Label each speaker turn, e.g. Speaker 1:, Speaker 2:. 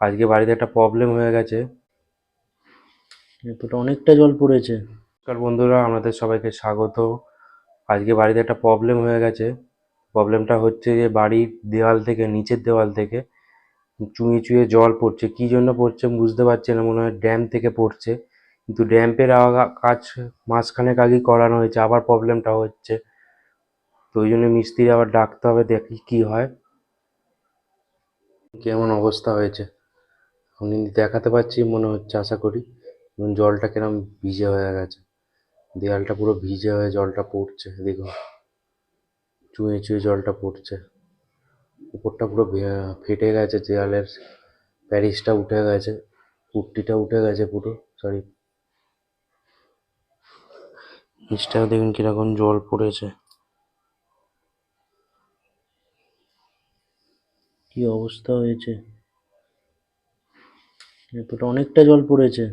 Speaker 1: আজকে বাড়িতে একটা প্রবলেম হয়ে গেছে। এতটা অনেকটা জল পড়েছে। নমস্কার বন্ধুরা আপনাদের সবাইকে স্বাগত। আজকে বাড়িতে একটা প্রবলেম হয়ে গেছে। প্রবলেমটা হচ্ছে যে বাড়ির দেওয়াল থেকে নিচের দেওয়াল থেকে চুঁয়ে চুঁয়ে জল পড়ছে। কী জন্য পড়ছে বুঝতে পারছি না মনে হয় ড্যাম থেকে পড়ছে। কিন্তু ড্যাম্পের কাজ মাঝখানেক আগেই করানো হয়েছে আবার প্রবলেমটা হচ্ছে। তো ওই জন্য মিস্ত্রি আবার ডাকতে হবে দেখি কি হয়। কেমন অবস্থা হয়েছে। আমি দেখাতে পাচ্ছি, মনে হচ্ছে, আশা করি। এবং জলটা কিরম ভিজে হয়ে গেছে। দেয়ালটা পুরো ভিজে হয়ে জলটা পড়ছে দেখুন চুঁয়ে চুঁয়ে জলটা পড়ছে। উপরটা পুরো ফেটে গেছে, দেয়ালের প্যারিসটা উঠে গেছে পুট্টিটা উঠে গেছে পুরো সরি নিচটাও দেখুন কীরকম জল পড়েছে। কি অবস্থা হয়েছে? এতটা অনেকটা জল পড়েছে।